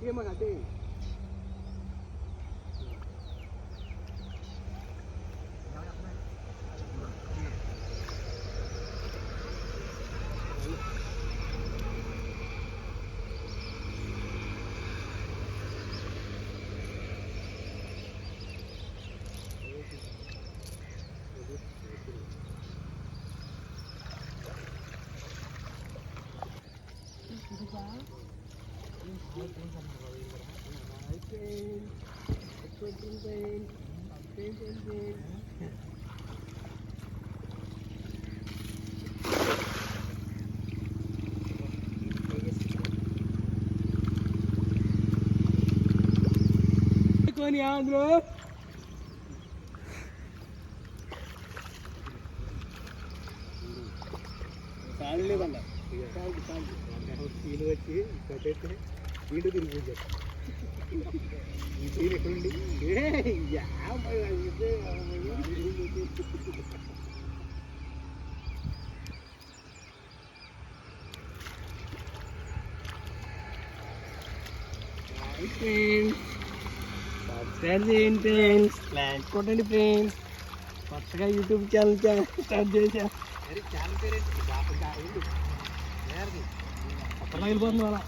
గట్టిగా మాకు అదే కొని ఆంధ్రో Tony Andro. साड़ी ले बंदा साड़ी साड़ी तीन बच्चे कटे थे ఎక్కడుండి ఏ యాభై అయితే ఫ్రెండ్స్ సబ్స్క్రైబ్ చేయండి ఫ్రెండ్స్ లైక్ కొట్టండి ఫ్రెండ్స్ కొత్తగా యూట్యూబ్ ఛానల్ స్టార్ట్ చేశా కొత్తగా వెళ్ళిపోతుంది అలా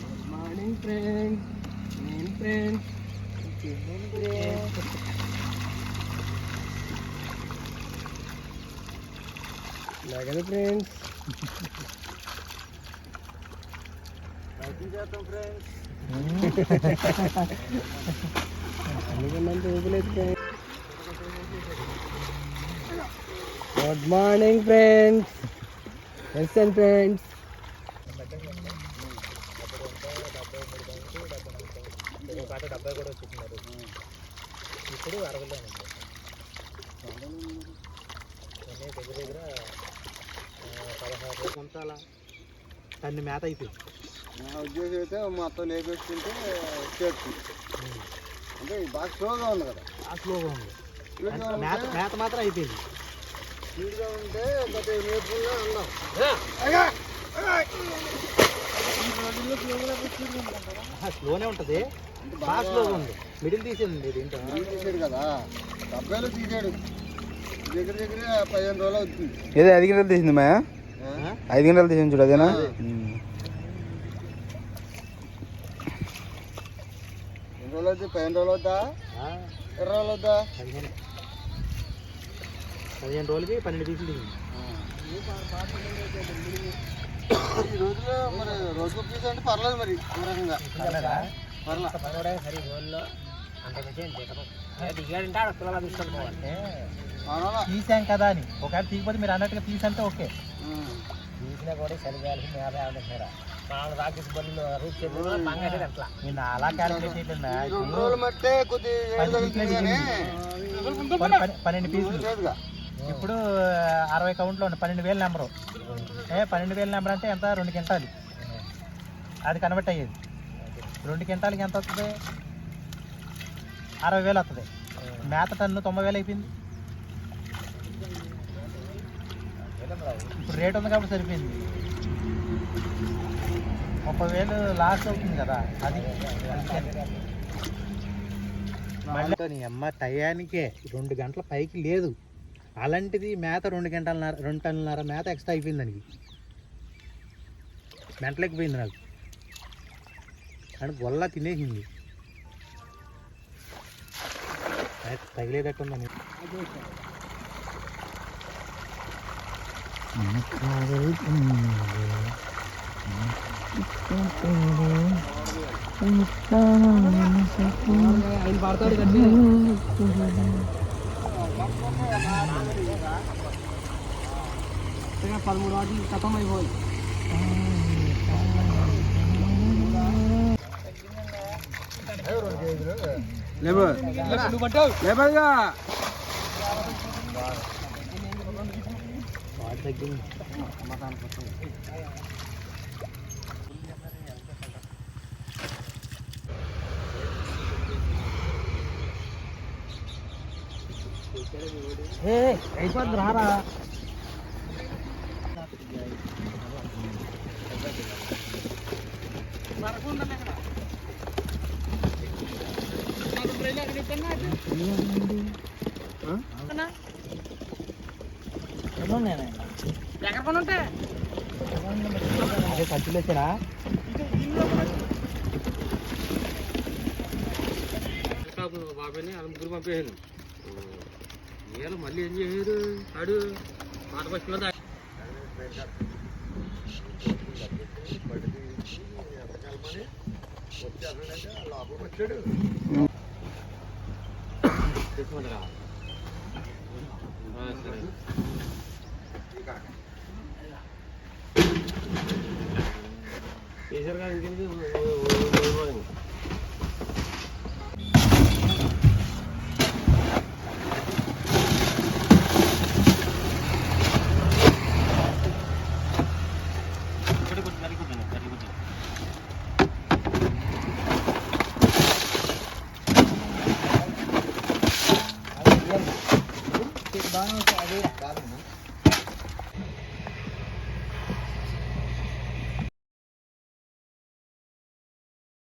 గుడ్ మార్నింగ్ ఫ్రెండ్స్ నేను ఫ్రెండ్స్ లాగదు ఫ్రెండ్స్ చేద్దాం ఫ్రెండ్స్ అందుకన్నంత ఊపిలేదు friends good morning friends yes and friends డెబ్బై కూడా వచ్చుతున్నారు ఇప్పుడు అరవైలో ఉంది దగ్గర దగ్గర పదహారు కొంతాల తన్ని మేత అయిపోయింది నా ఉద్దేశం అయితే మొత్తం నేర్పించుకుంటే చేర్చు అంటే బాగా స్లోగా ఉంది కదా బాగా స్లోగా ఉంది మేత మేత మాత్రం అయిపోయింది. స్పీడ్గా ఉంటే నేర్పుగా ఉన్నాం స్లోనే ఉంటుంది. బాగా స్లోగా ఉంది. మిడిల్ తీసేది దీంట్లో. తీసాడు కదా. డెబ్బైలో తీసాడు. దగ్గర దగ్గర పదిహేను రోజులు అవుతుంది. ఏదో ఐదు గంటలు తీసింది మా? ఐదు గంటలు తీసింది చూడు అదేనా? అదే. ఎన్ని రోజులు అవుతుంది? పదిహేను రోజులు అవుతా ఆ, ఇరవై రోజులు అవుతా పదిహేను రోజులకి పన్నెండు పీసులు దిగింది ఈ రోజులో మరి రోజు పీస్ అంటే పర్లేదు మరి ఈ రకంగా. పర్లా. సరే రోజుల్లో తీసాం కదా అని. ఒకవేళ తీయకపోతే మీరు అన్నట్టుగా తీసి అంటే ఓకే. తీసినా కూడా చలిగాలి మీద రాకేష్ బళ్ళు రూట్ చేసి బంగారు అట్లా. నేను అలా క్యాలిక్యులేట్ పన్నెండు పీసులు ఇప్పుడు అరవై కౌంట్లో ఉంది. పన్నెండు వేల నెంబరు. ఏ పన్నెండు వేల నెంబర్ అంటే ఎంత? రెండు క్వింటాలు. అది కన్వర్ట్ అయ్యేది. రెండు క్వింటాలకి ఎంత వస్తుంది? అరవై వేలు వస్తుంది. మేత టన్ను తొంభై వేలు అయిపోయింది. ఇప్పుడు రేట్ ఉంది కాబట్టి సరిపోయింది. ముప్పై వేలు లాస్ అవుతుంది కదా అది. మళ్ళీ అమ్మ టయానికే రెండు గంటల పైకి లేదు. అలాంటిది మేత రెండు గంటలన్నర రెండు టన్నులన్నర మేత ఎక్స్ట్రా అయిపోయింది దానికి. మెంటలేకపోయింది నాకు. అని గొల్ల తినేసింది. అది తగిలేటట్టుందని ఆయన పడతాడు పదమూడు వాటికి ఖతం అయిపోయి లేబర్. లేబర్గా. తగ్గింది ఏ అయిపోద్ది రారా. అదే ఖర్చులేసారా బాబాయ్ని వాళ్ళ ముగ్గురు పంపేసాను ఇవాళ మళ్ళీ ఏం చేయరు ఆడు. పాత బస్ వచ్చాడు తీసుకుంటారా సరే చేశారు కానీ ఇంకేంటి బాగా అదే